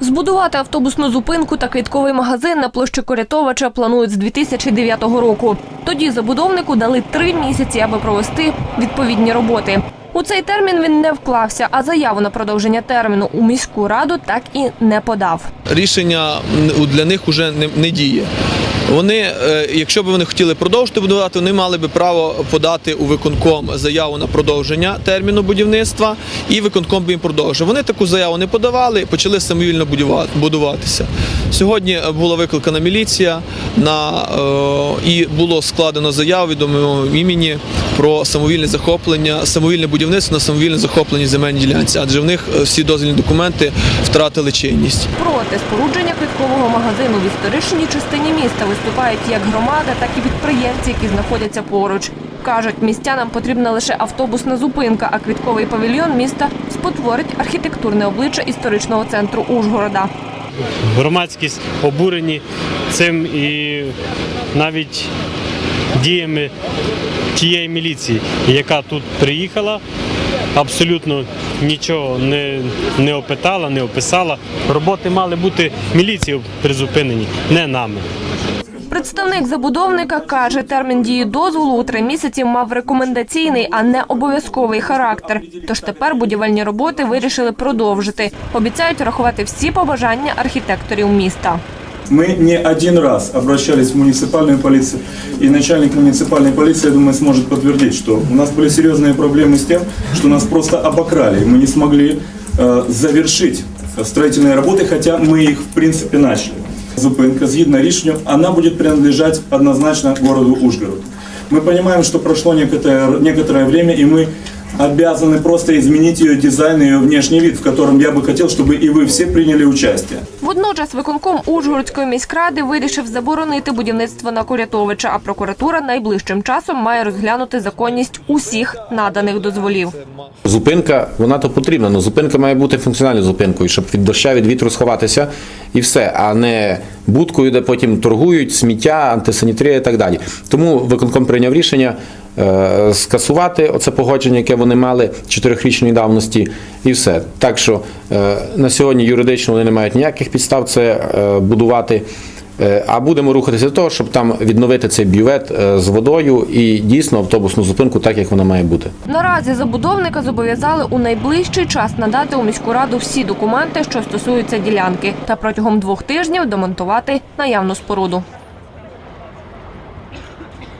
Збудувати автобусну зупинку та квітковий магазин на площі Корятовича планують з 2009 року. Тоді забудовнику дали три місяці, аби провести відповідні роботи. У цей термін він не вклався, а заяву на продовження терміну у міську раду так і не подав. рішення для них вже не, діє. Вони, е, якщо б вони хотіли продовжити будувати, вони мали би право подати у виконком заяву на продовження терміну будівництва, і виконком би їм продовжив. Вони таку заяву не подавали, почали самовільно будува- будуватися. Сьогодні була викликана міліція на, е, і було складено заяву від імені про самовільне захоплення, самовільне будівництво на самовільне захоплення земельній ділянці, адже в них е, всі дозвільні документи втратили чинність. Проти спорудження квіткового магазину в історичній частині міста виступають як громада, так і підприємці, які знаходяться поруч. Кажуть, містянам потрібна лише автобусна зупинка, а квітковий павільйон міста спотворить архітектурне обличчя історичного центру Ужгорода. громадськість обурені цим і навіть діями тієї міліції, яка тут приїхала, абсолютно нічого не, не опитала, не описала. Роботи мали бути міліцією призупинені, не нами. Представник забудовника каже, термін дії дозволу у три місяці мав рекомендаційний, а не обов'язковий характер. Тож тепер будівельні роботи вирішили продовжити. Обіцяють врахувати всі побажання архітекторів міста. Мы не один раз обращались в муниципальную полицию, и начальник муниципальной полиции, я думаю, сможет подтвердить, что у нас были серьезные проблемы с тем, что нас просто обокрали, и мы не смогли э, завершить строительные работы, хотя мы их в принципе начали. Зупинка, згідно рішенню, она будет принадлежать однозначно городу Ужгород. Мы понимаем, что прошло некоторое, некоторое время, и мы обязаны просто изменить ее дизайн, ее внешний вид, в котором я бы хотел, чтобы и вы все приняли участие. Водночас виконком Ужгородської міськради вирішив заборонити будівництво на Курятовича, а прокуратура найближчим часом має розглянути законність усіх наданих дозволів. Зупинка, вона то потрібна, але зупинка має бути функціональною зупинкою, щоб від доща, від вітру сховатися і все, а не будкою, де потім торгують, сміття, антисанітарія і так далі. Тому виконком прийняв рішення скасувати оце погодження, яке вони мали чотирьохрічної давності, і все. Так що е, на сьогодні юридично вони не мають ніяких підстав це е, будувати. Е, А будемо рухатися до того, щоб там відновити цей бювет е, з водою і дійсно автобусну зупинку, так як вона має бути. Наразі забудовника зобов'язали у найближчий час надати у міську раду всі документи, що стосуються ділянки, та протягом двох тижнів демонтувати наявну споруду.